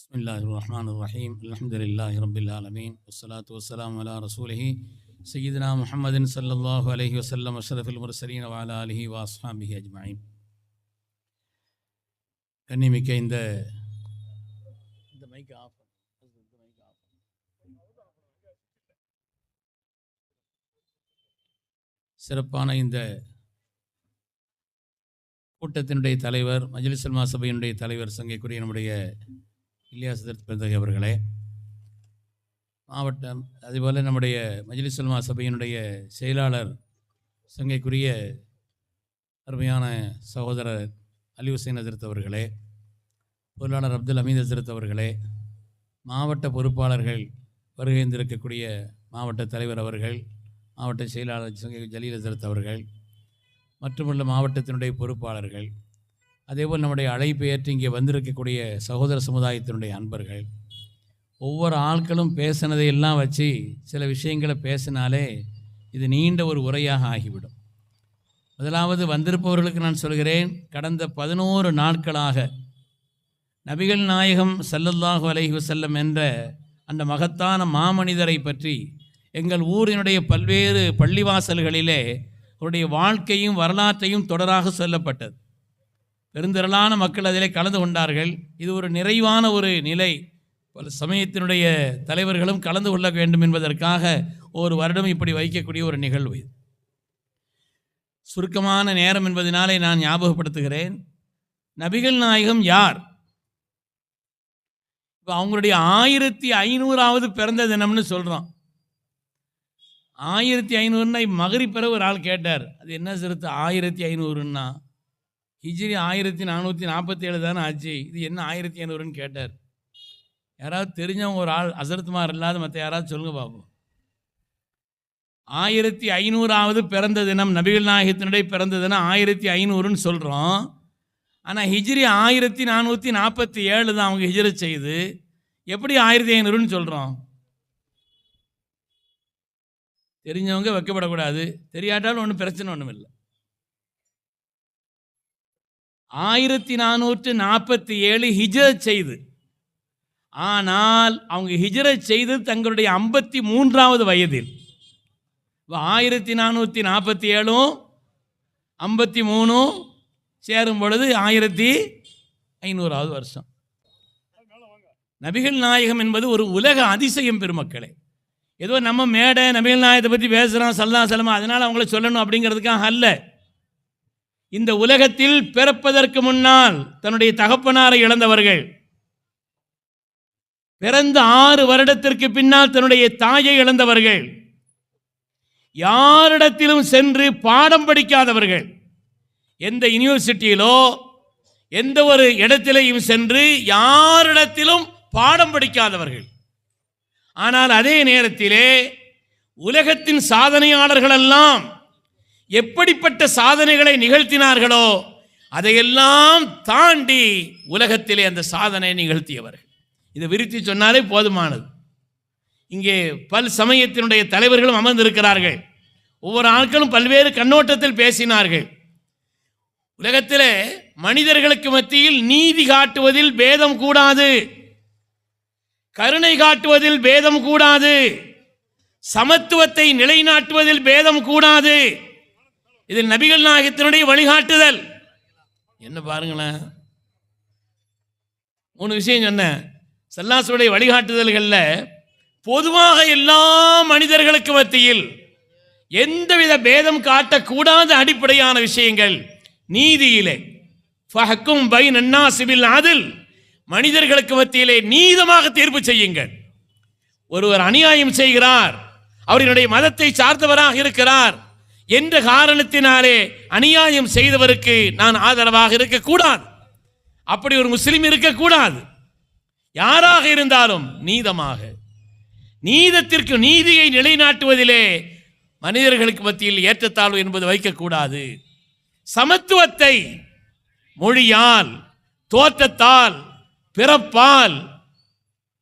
بسم الله الرحمن الرحيم الحمد لله رب العالمين والصلاة والسلام على رسوله سيدنا محمد صلى الله عليه وسلم أشرف المرسلين وعلى آله وأصحابه أجمعين கண்ணிமிக்க இந்த இந்த mic of சிறப்பான இந்த கூட்டத்தினுடைய தலைவர் மஜ்லிஸ் சபையினுடைய தலைவர் சங்கைக்குரிய நம்முடைய இலியாஸ் பெருந்தகை அவர்களே? மாவட்டம் அதுபோல் நம்முடைய மஜிலிசல்மா சபையினுடைய செயலாளர் சங்கைக்குரிய அருமையான சகோதரர் அலி ஹுசைன் அதிர்த் அவர்களே பொருளாளர் அப்துல் அமீத் அதிர்த் அவர்களே மாவட்ட பொறுப்பாளர்கள் வருகைந்திருக்கக்கூடிய மாவட்ட தலைவர் அவர்கள் மாவட்ட செயலாளர் சங்கை ஜலீல் அதிர்த் அவர்கள் மற்றுமுள்ள மாவட்டத்தினுடைய பொறுப்பாளர்கள் அதேபோல் நம்முடைய அழைப்பு ஏற்று இங்கே வந்திருக்கக்கூடிய சகோதர சமுதாயத்தினுடைய அன்பர்கள் ஒவ்வொரு ஆட்களும் பேசினதை எல்லாம் வச்சு சில விஷயங்களை பேசினாலே இது நீண்ட ஒரு உரையாக ஆகிவிடும். முதலாவது வந்திருப்பவர்களுக்கு நான் சொல்கிறேன் கடந்த பதினோரு நாட்களாக நபிகள் நாயகம் செல்லல்லாஹு அலைஹி வஸல்லம் என்ற அந்த மகத்தான மாமனிதரை பற்றி எங்கள் ஊரினுடைய பல்வேறு பள்ளிவாசல்களிலே அவருடைய வாழ்க்கையும் வரலாற்றையும் தொடராக சொல்லப்பட்டது. பெருந்திரளான மக்கள் அதிலே கலந்து கொண்டார்கள். இது ஒரு நிறைவான ஒரு நிலை. பல சமயத்தினுடைய தலைவர்களும் கலந்து கொள்ள வேண்டும் என்பதற்காக ஒரு வருடம் இப்படி வைக்கக்கூடிய ஒரு நிகழ்வு இது. சுருக்கமான நேரம் என்பதனாலே நான் ஞாபகப்படுத்துகிறேன். நபிகள் நாயகம் யார்? இப்போ அவங்களுடைய ஆயிரத்தி ஐநூறாவது பிறந்த தினம்னு சொல்கிறோம் ஆயிரத்தி ஐநூறுனா மகரி பிறகு ஒரு ஆள் கேட்டார். அது என்ன சிறுத்து? ஆயிரத்தி ஐநூறுன்னா ஹிஜ்ரி ஆயிரத்தி நானூற்றி நாற்பத்தி ஏழு தானே ஆச்சு? இது என்ன ஆயிரத்தி ஐநூறுன்னு கேட்டார். யாராவது தெரிஞ்சவங்க ஒரு ஆள் அசரத்மார் இல்லாத மற்ற யாராவது சொல்லுங்க பார்ப்போம் ஆயிரத்தி ஐநூறாவது பிறந்த தினம் நபிகள் நாயகத்தினுடைய பிறந்த தினம் ஆயிரத்தி ஐநூறுன்னு சொல்கிறோம் ஆனால் ஹிஜ்ரி ஆயிரத்தி நானூற்றி நாற்பத்தி ஏழு தான் அவங்க ஹிஜ்ரி செய்து எப்படி ஆயிரத்தி ஐநூறுன்னு சொல்கிறோம் தெரிஞ்சவங்க வைக்கப்படக்கூடாது. தெரியாட்டாலும் ஒன்றும் பிரச்சனை ஒன்றும் இல்லை ஆயிரத்தி நானூற்று நாற்பத்தி ஏழு ஹிஜர செய்து. ஆனால் அவங்க ஹிஜர செய்து தங்களுடைய ஐம்பத்தி மூன்றாவது வயதில். ஆயிரத்தி நானூற்றி நாற்பத்தி ஏழும் ஐம்பத்தி மூணும் சேரும் பொழுது ஆயிரத்தி ஐநூறாவது வருஷம். நபிகள் நாயகம் என்பது ஒரு உலக அதிசயம் பெருமக்களே. ஏதோ நம்ம மேடை நபிகள் நாயகத்தை பற்றி பேசுகிறோம் சல்லா செல்லமா அதனால் அவங்கள சொல்லணும் அப்படிங்கிறதுக்காக அல்ல. இந்த உலகத்தில் பிறப்பதற்கு முன்னால் தன்னுடைய தகப்பனாரை இழந்தவர்கள். பிறந்த ஆறு வருடத்திற்கு பின்னால் தன்னுடைய தாயை இழந்தவர்கள். யாரிடத்திலும் சென்று பாடம் படிக்காதவர்கள். எந்த யூனிவர்சிட்டியிலோ எந்த ஒரு இடத்திலையும் சென்று யாரிடத்திலும் பாடம் படிக்காதவர்கள். ஆனால் அதே நேரத்திலே உலகத்தின் சாதனையாளர்களெல்லாம் எப்படிப்பட்ட சாதனைகளை நிகழ்த்தினார்களோ அதையெல்லாம் தாண்டி உலகத்திலே அந்த சாதனை நிகழ்த்தியவர்கள். இதை விரித்து சொன்னாலே போதுமானது. இங்கே பல் சமயத்தினுடைய தலைவர்களும் அமர்ந்திருக்கிறார்கள். ஒவ்வொரு ஆட்களும் பல்வேறு கண்ணோட்டத்தில் பேசினார்கள். உலகத்தில் மனிதர்களுக்கு மத்தியில் நீதி காட்டுவதில் பேதம் கூடாது. கருணை காட்டுவதில் பேதம் கூடாது. சமத்துவத்தை நிலைநாட்டுவதில் பேதம் கூடாது. இது நபிகள் நாயகத்தினுடைய வழிகாட்டுதல். என்ன பாருங்களேன்? மூணு விஷயம் சொன்னேன். சல்லாசுடைய வழிகாட்டுதல்களில் பொதுவாக எல்லா மனிதர்களுக்கு மத்தியில் எந்தவித பேதம் காட்டக்கூடாத அடிப்படையான விஷயங்கள் நீதியிலே. ஃபஹக்கும் பை நன்னா சிவில் அதில். மனிதர்களுக்கு மத்தியிலே நீதமாக தீர்ப்பு செய்யுங்கள். ஒருவர் அநியாயம் செய்கிறார். அவரினுடைய மதத்தை சார்ந்தவராக இருக்கிறார். என்ற காரணத்தினாலே அநியாயம் செய்தவருக்கு நான் ஆதரவாக இருக்கக்கூடாது. அப்படி ஒரு முஸ்லீம் இருக்கக்கூடாது. யாராக இருந்தாலும் நீதமாக. நீதத்திற்கு நீதியை நிலைநாட்டுவதிலே மனிதர்களுக்கு மத்தியில் ஏற்றத்தாழ்வு என்பது வைக்கக்கூடாது சமத்துவத்தை மொழியால் தோற்றத்தால் பிறப்பால்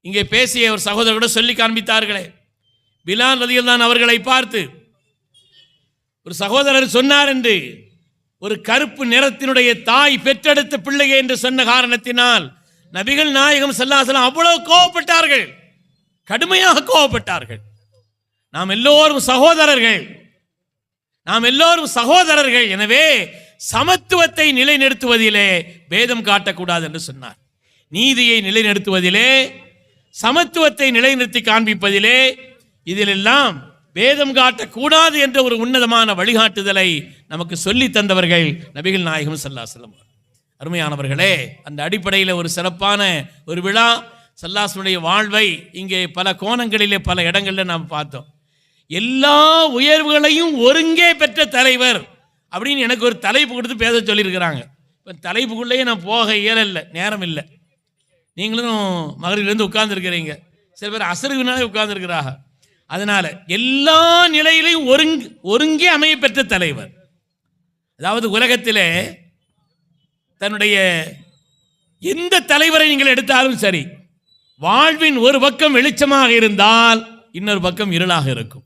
இங்கே பேசிய ஒரு சகோதரர் சொல்லி காண்பித்தார்களே. பிலால் ரதியல்தான் அவர்களை பார்த்து ஒரு சகோதரர் சொன்னார் என்று ஒரு கருப்பு நிறத்தினுடைய தாய் பெற்றெடுத்த பிள்ளையே என்று சொன்ன காரணத்தினால் நபிகள் நாயகம் செல்லாசலம் அவ்வளவு கோவப்பட்டார்கள். கடுமையாக கோவப்பட்டார்கள். நாம் எல்லோரும் சகோதரர்கள். நாம் எல்லோரும் சகோதரர்கள். எனவே சமத்துவத்தை நிலைநிறுத்துவதிலே பேதம் காட்டக்கூடாது என்று சொன்னார். நீதியை நிலைநிறுத்துவதிலே சமத்துவத்தை நிலைநிறுத்தி காண்பிப்பதிலே இதிலெல்லாம் பேதம் காட்டக்கூடாது என்ற ஒரு உன்னதமான வழிகாட்டுதலை நமக்கு சொல்லி தந்தவர்கள் நபிகள் நாயகம் சல்லாசலம் அருமையானவர்களே அந்த அடிப்படையில் ஒரு சிறப்பான ஒரு விழா சல்லாசனுடைய வாழ்வை இங்கே பல கோணங்களிலே பல இடங்களில் நாம் பார்த்தோம். எல்லா உயர்வுகளையும் ஒருங்கே பெற்ற தலைவர் அப்படின்னு எனக்கு ஒரு தலைப்பு கொடுத்து பேச சொல்லியிருக்கிறாங்க. இப்போ தலைப்புக்குள்ளேயே நான் போக இயலல்ல நேரம் இல்லை. நீங்களும் மகளிர்லேருந்து உட்கார்ந்துருக்கிறீங்க. சில பேர் அசருவினாலே உட்கார்ந்துருக்கிறாங்க. அதனால எல்லா நிலையிலையும் ஒருங்கு ஒருங்கே அமைய பெற்ற தலைவர். அதாவது உலகத்திலே தன்னுடைய எந்த தலைவரை நீங்கள் எடுத்தாலும் சரி வாழ்வின் ஒரு பக்கம் வெளிச்சமாக இருந்தால் இன்னொரு பக்கம் இருளாக இருக்கும்.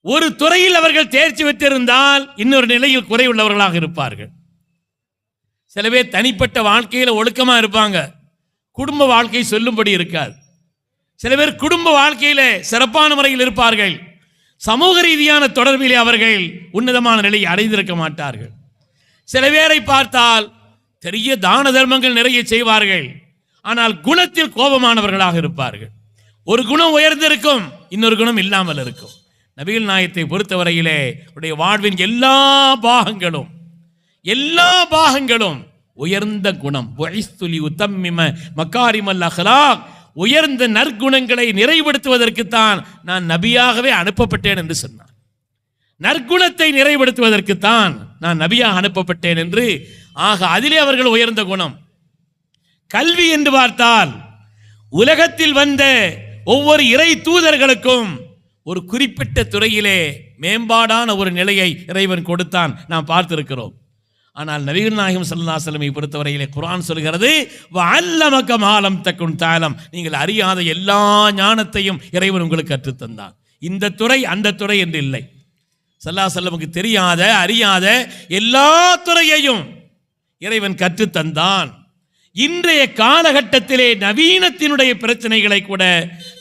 ஒரு துறையில் அவர்கள் தேர்ச்சி பெற்றிருந்தால் இன்னொரு நிலையில் குறைவுள்ளவர்களாக இருப்பார்கள். சில பேர் தனிப்பட்ட வாழ்க்கையில் ஒழுக்கமாக இருப்பாங்க. குடும்ப வாழ்க்கை சொல்லும்படி இருக்காது. சில பேர் குடும்ப வாழ்க்கையிலே சிறப்பான முறையில் இருப்பார்கள். சமூக ரீதியான தொடர்பிலே அவர்கள் உன்னதமான நிலையை அடைந்திருக்க மாட்டார்கள். சில பேரை பார்த்தால் பெரிய தான தர்மங்கள் நிறைய செய்வார்கள். ஆனால் குணத்தில் கோபமானவர்களாக இருப்பார்கள். ஒரு குணம் உயர்ந்திருக்கும் இன்னொரு குணம் இல்லாமல் இருக்கும். நபிகள் நாயத்தை பொறுத்தவரையிலே உடைய வாழ்வின் எல்லா பாகங்களும் எல்லா பாகங்களும் உயர்ந்த குணம். வயஸ்துலி உத்தம்மிம மக்காரிமல் அஹ்லாக். உயர்ந்த நற்குணங்களை நிறைவுபடுத்துவதற்குத்தான் நான் நபியாகவே அனுப்பப்பட்டேன் என்று சொன்னார். நற்குணத்தை நிறைவுபடுத்துவதற்குத்தான் நான் நபியாக அனுப்பப்பட்டேன் என்று ஆக அதிலே அவர்கள் உயர்ந்த குணம். கல்வி என்று பார்த்தால் உலகத்தில் வந்த ஒவ்வொரு இறை தூதர்களுக்கும் ஒரு குறிப்பிட்ட துறையிலே மேம்பாடான ஒரு நிலையை இறைவன் கொடுத்தான் நாம் பார்த்திருக்கிறோம். ஆனால் நபிகள் நாயகம் சல்லாசலமை பொறுத்தவரையிலே குரான் சொல்கிறது அல்லமக்க மாலம் தக்குன் தாளம் நீங்கள் அறியாத எல்லா ஞானத்தையும் இறைவன் உங்களுக்கு கற்றுத்தந்தான். இந்த துறை அந்த துறை என்று இல்லை. சல்லா செல்லமுக்கு தெரியாத அறியாத எல்லா துறையையும் இறைவன் கற்றுத்தந்தான். இன்றைய காலகட்டத்திலே நவீனத்தினுடைய பிரச்சனைகளை கூட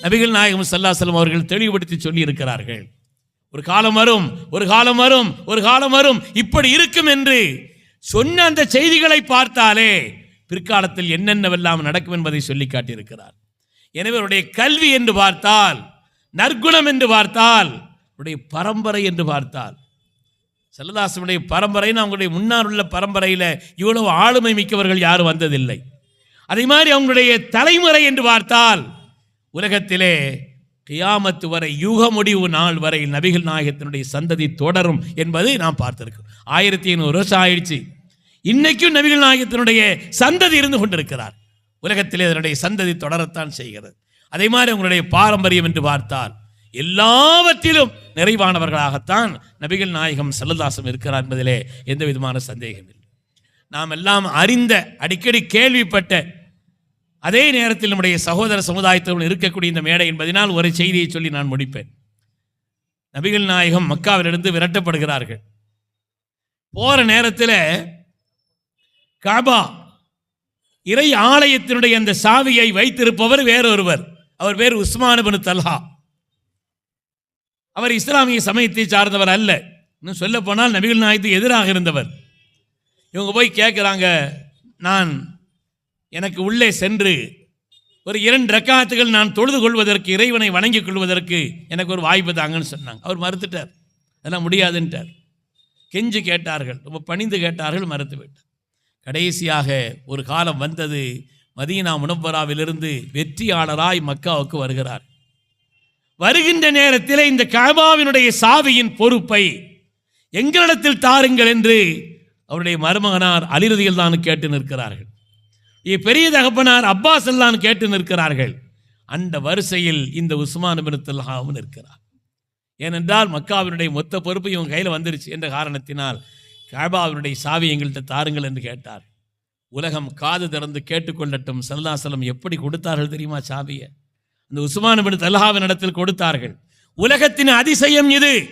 நபிகள் நாயகம் சல்லா செல்லம் அவர்கள் தெளிவுபடுத்தி சொல்லி இருக்கிறார்கள் ஒரு காலம் வரும் ஒரு காலம் வரும் ஒரு காலம் வரும் இப்படி இருக்கும் என்று சொன்ன அந்த செய்திகளை பார்த்தாலே பிற்காலத்தில் என்னென்னவெல்லாம் நடக்கும் என்பதை சொல்லி காட்டியிருக்கிறார். எனவே அவருடைய கல்வி என்று பார்த்தால் நற்குணம் என்று பார்த்தால் அவருடைய பரம்பரை என்று பார்த்தால் செல்லதாசனுடைய பரம்பரைன்னு அவங்களுடைய முன்னால் உள்ள பரம்பரையில் இவ்வளவு ஆளுமை மிக்கவர்கள் யாரும் வந்ததில்லை. அதே மாதிரி அவங்களுடைய தலைமுறை என்று பார்த்தால் உலகத்திலே கியாமத்து வரை யுக முடிவு நாள் வரை நபிகள் நாயகத்தினுடைய சந்ததி தொடரும் என்பதை நாம் பார்த்திருக்கோம் ஆயிரத்தி ஐநூறு வருஷம் ஆயிடுச்சு. இன்னைக்கும் நபிகள் நாயகத்தினுடைய சந்ததி இருந்து கொண்டிருக்கிறார். உலகத்திலே அதனுடைய சந்ததி தொடரத்தான் செய்கிறது. அதே மாதிரி உங்களுடைய பாரம்பரியம் என்று பார்த்தால் எல்லாவற்றிலும் நிறைவானவர்களாகத்தான் நபிகள் நாயகம் செல்லதாசம் இருக்கிறார் என்பதிலே எந்த விதமான சந்தேகம் இல்லை. நாம் எல்லாம் அறிந்த அடிக்கடி கேள்விப்பட்ட அதே நேரத்தில் நம்முடைய சகோதர சமுதாயத்தில் இருக்கக்கூடிய இந்த மேடை என்பதனால் ஒரு செய்தியை சொல்லி நான் முடிப்பேன். நபிகள் நாயகம் மக்காவிலிருந்து விரட்டப்படுகிறார்கள். போகிற நேரத்தில் காபா இறை ஆலயத்தினுடைய அந்த சாவியை வைத்திருப்பவர் வேறொருவர். அவர் பேர் உஸ்மான் தல்ஹா. அவர் இஸ்லாமிய சமயத்தை சார்ந்தவர் அல்ல. இன்னும் சொல்ல போனால் நபிகள் நாயகத்துக்கு எதிராக இருந்தவர். இவங்க போய் கேட்குறாங்க நான் எனக்கு உள்ளே சென்று ஒரு இரண்டு ரக்காத்துகள் நான் தொழுது கொள்வதற்கு இறைவனை வணங்கிக் கொள்வதற்கு எனக்கு ஒரு வாய்ப்பு தாங்கன்னு சொன்னாங்க. அவர் மறுத்துட்டார். அதெல்லாம் முடியாதுன்ட்டார். கெஞ்சு கேட்டார்கள். ரொம்ப பணிந்து கேட்டார்கள் மறுத்து விட்டார் கடைசியாக ஒரு காலம் வந்தது. மதீனா முனவராவிலிருந்து வெற்றியாளராய் மக்காவுக்கு வருகிறார். வருகின்ற நேரத்தில் இந்த கபாவினுடைய சாவியின் பொறுப்பை எங்களிடத்தில் தாருங்கள் என்று அவருடைய மருமகனார் அலிரதியில் தான் கேட்டு நிற்கிறார்கள். பெரிய தகப்பனார் அப்பாஸ் எல்லாம் கேட்டு நிற்கிறார்கள். அந்த வரிசையில் இந்த உஸ்மான் பினத்துல்லாவும் தல்ஹாவும் நிற்கிறார். ஏனென்றால் மக்காவினுடைய மொத்த பொறுப்பு இவங்க கையில் வந்துருச்சு. என்ற காரணத்தினால் காபாவினுடைய சாவி எங்கள்கிட்ட தாருங்கள் என்று கேட்டார். உலகம் காது திறந்து கேட்டுக்கொள்ளட்டும். சல்லாசலம் எப்படி கொடுத்தார்கள் தெரியுமா சாவியை? அந்த உஸ்மான் பின் தல்ஹாவின் இடத்தில் கொடுத்தார்கள். உலகத்தின் அதிசயம் இது.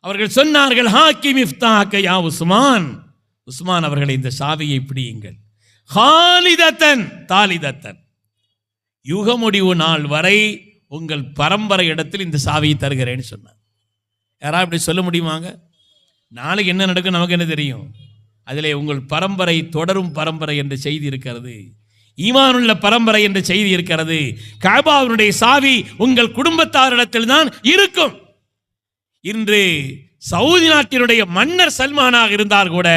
அவர்கள் சொன்னார்கள் ஹாக்கி மிஃப்தா யா உஸ்மான். உஸ்மான் அவர்களை இந்த சாவியை பிடியுங்கள். ஹாலிதத்தன் தாலிதத்தன். யுக முடிவு நாள் வரை உங்கள் பரம்பரை இடத்தில் இந்த சாவியை தருகிறேன்னு சொன்னார். யாரா இப்படி சொல்ல முடியுமாங்க? நாளைக்கு என்ன நடக்கும் நமக்கு என்ன தெரியும்? அதிலே உங்கள் பரம்பரை தொடரும் பரம்பரை என்ற செய்தி இருக்கிறது. ஈமானுள்ள பரம்பரை என்ற செய்தி இருக்கிறது. காபாவினுடைய சாவி உங்கள் குடும்பத்தாரிடத்தில் தான் இருக்கும். இன்று சவுதி நாட்டினுடைய மன்னர் சல்மானாக இருந்தால் கூட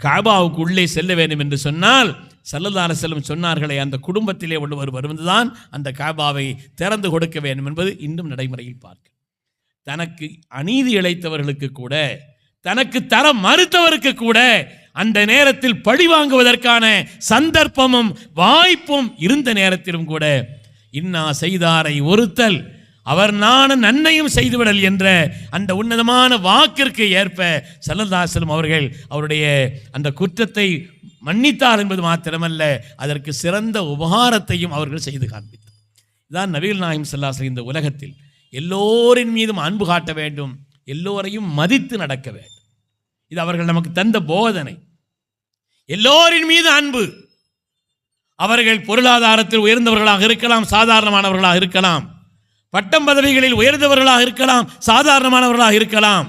காபாவுக்கு உள்ளே செல்ல வேண்டும் என்று சொன்னால் சல்லதார செல்லும் சொன்னார்களே அந்த குடும்பத்திலே உள்ளவர் வருவதுதான் அந்த காபாவை திறந்து கொடுக்க வேண்டும் என்பது இன்னும் நடைமுறையில் பார்க்க தனக்கு அநீதி இழைத்தவர்களுக்கு கூட தனக்கு தர மறுத்தவருக்கு கூட அந்த நேரத்தில் பழி வாங்குவதற்கான சந்தர்ப்பமும் வாய்ப்பும் இருந்த நேரத்திலும் கூட இன்னா செய்தாரை ஒருத்தல் அவர் நான் நன்மையும் செய்துவிடல் என்ற அந்த உன்னதமான வாக்கிற்கு ஏற்ப சல்லதாசலம் அவர்கள் அவருடைய அந்த குற்றத்தை மன்னித்தார் என்பது மாத்திரமல்ல அதற்கு சிறந்த உபகாரத்தையும் அவர்கள் செய்து காண்பித்தார். இதான் நபிகள் நாயம் சல்லாசல் இந்த உலகத்தில் எல்லோரின் மீதும் அன்பு காட்ட வேண்டும் எல்லோரையும் மதித்து நடக்க வேண்டும். இது அவர்கள் நமக்கு தந்த போதனை. எல்லோரின் மீது அன்பு. அவர்கள் பொருளாதாரத்தில் உயர்ந்தவர்களாக இருக்கலாம் சாதாரணமானவர்களாக இருக்கலாம். பட்டம் பதவிகளில் உயர்ந்தவர்களாக இருக்கலாம் சாதாரணமானவர்களாக இருக்கலாம்.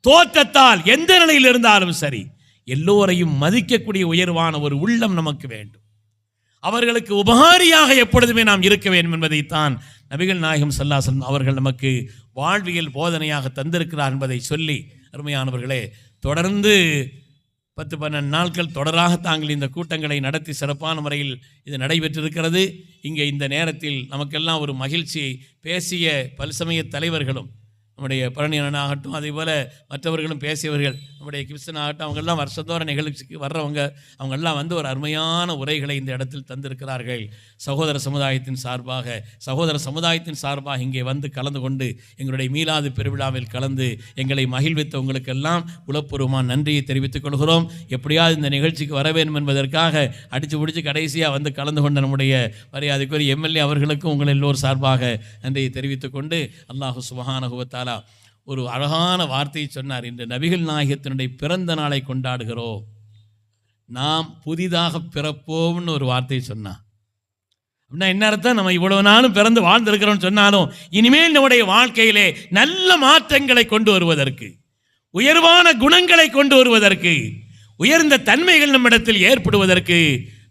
தோற்றத்தால் எந்த நிலையில் இருந்தாலும் சரி எல்லோரையும் மதிக்கக்கூடிய உயர்வான ஒரு உள்ளம் நமக்கு வேண்டும். அவர்களுக்கு உபகாரியாக எப்பொழுதுமே நாம் இருக்க வேண்டும் என்பதைத்தான் நபிகள் நாயகம் சல்லாசன் அவர்கள் நமக்கு வாழ்வியல் போதனையாக தந்திருக்கிறார் என்பதை சொல்லி அருமையானவர்களே தொடர்ந்து பத்து பன்னெண்டு நாட்கள் தொடராக தாங்கள் இந்த கூட்டங்களை நடத்தி சிறப்பான முறையில் இது நடைபெற்றிருக்கிறது. இங்கே இந்த நேரத்தில் நமக்கெல்லாம் ஒரு மகிழ்ச்சியை பேசிய பல்சமய தலைவர்களும் நம்முடைய பழனியனன் ஆகட்டும் அதே போல் மற்றவர்களும் பேசியவர்கள் நம்முடைய கிறிஸ்தன் ஆகட்டும் அவங்கெல்லாம் வருஷத்தோற நிகழ்ச்சிக்கு வர்றவங்க அவங்கெல்லாம் வந்து ஒரு அருமையான உரைகளை இந்த இடத்தில் தந்திருக்கிறார்கள். சகோதர சமுதாயத்தின் சார்பாக சகோதர சமுதாயத்தின் சார்பாக இங்கே வந்து கலந்து கொண்டு எங்களுடைய மீளாது பெருவிழாவில் கலந்து எங்களை மகிழ்வித்த உங்களுக்கெல்லாம் உளப்பூர்வமான நன்றியை தெரிவித்துக் கொள்கிறோம். எப்படியாவது இந்த நிகழ்ச்சிக்கு வர வேண்டும் என்பதற்காக அடித்து பிடிச்சி கடைசியாக வந்து கலந்து கொண்ட நம்முடைய மரியாதைக்குரிய எம்எல்ஏ அவர்களுக்கும் உங்கள் எல்லோர் சார்பாக நன்றியை தெரிவித்துக் கொண்டு அல்லாஹு தாலா ஒரு அழகான வார்த்தையை சொன்னார். இன்று நபிகள் நாயகத்தினுடைய பிறந்த நாளை கொண்டாடுகிறோம். நாம் புதிதாக பிறப்போம்னு ஒரு வார்த்தையை சொன்னான் அப்படின்னா என்ன அர்த்தம்? நம்ம இவ்வளவு நாளும் பிறந்து வாழ்ந்திருக்கிறோம்னு சொன்னாலும் இனிமேல் நம்முடைய வாழ்க்கையிலே நல்ல மாற்றங்களை கொண்டு வருவதற்கு உயர்வான குணங்களை கொண்டு வருவதற்கு உயர்ந்த தன்மைகள் நம்மிடத்தில் ஏற்படுவதற்கு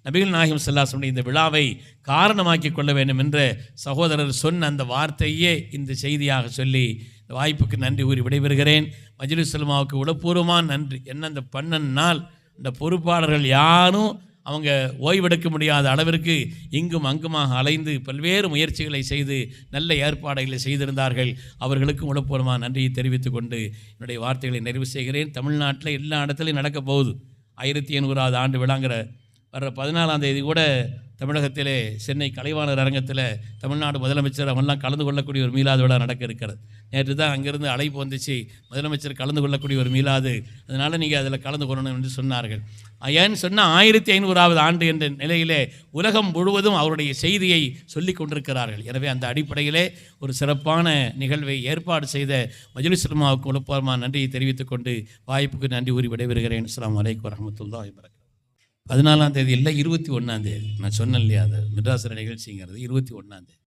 நபிகள் நாயகம் செல்லாசனுடைய இந்த விழாவை காரணமாக்கி கொள்ள வேண்டும் என்று சகோதரர் சொன்ன அந்த வார்த்தையே இந்த செய்தியாக சொல்லி இந்த வாய்ப்புக்கு நன்றி கூறி விடைபெறுகிறேன். மஜ்லிஸ் சல்மாவுக்கு உளப்பூர்வமான நன்றி. என்ன அந்த பன்னெண்டு நாள் இந்த பொறுப்பாளர்கள் யாரும் அவங்க ஓய்வெடுக்க முடியாத அளவிற்கு இங்கும் அங்குமாக அலைந்து பல்வேறு முயற்சிகளை செய்து நல்ல ஏற்பாடுகளை செய்திருந்தார்கள். அவர்களுக்கும் உளப்பூர்வமாக நன்றியை தெரிவித்துக் கொண்டு என்னுடைய வார்த்தைகளை நிறைவு செய்கிறேன். தமிழ்நாட்டில் எல்லா இடத்துலையும் நடக்க போகுது. ஆயிரத்தி எண்ணூறாவது ஆண்டு விழாங்கிற வர்ற பதினாலாம் தேதி கூட தமிழகத்திலே சென்னை கலைவாணர் அரங்கத்தில் தமிழ்நாடு முதலமைச்சர் அவெல்லாம் கலந்து கொள்ளக்கூடிய ஒரு மீலாது விழா நடக்க இருக்கிறது. நேற்று தான் அங்கேருந்து அழைப்பு வந்துச்சு. முதலமைச்சர் கலந்து கொள்ளக்கூடிய ஒரு மீலாது அதனால் நீங்கள் அதில் கலந்து கொள்ளணும் என்று சொன்னார்கள். ஏன்னு சொன்னால் ஆயிரத்தி ஐநூறாவது ஆண்டு என்ற நிலையிலே உலகம் முழுவதும் அவருடைய செய்தியை சொல்லி கொண்டிருக்கிறார்கள். எனவே அந்த அடிப்படையிலே ஒரு சிறப்பான நிகழ்வை ஏற்பாடு செய்த மஜ்லிஸ் சர்மாவுக்கு உழப்பமாக நன்றியை தெரிவித்துக் கொண்டு வாய்ப்புக்கு நன்றி கூறி விடைபெறுகிறேன். அஸ்லாம் வலைக்கம் வரமத்துல்லா வரகம் பதினாலாம் தேதி இல்லை இருபத்தி ஒன்றாம் தேதி. நான் சொன்னேன் இல்லையா அது? மெட்ராஸில் நிகழ்ச்சிங்கிறது இருபத்தி ஒன்றாம் தேதி.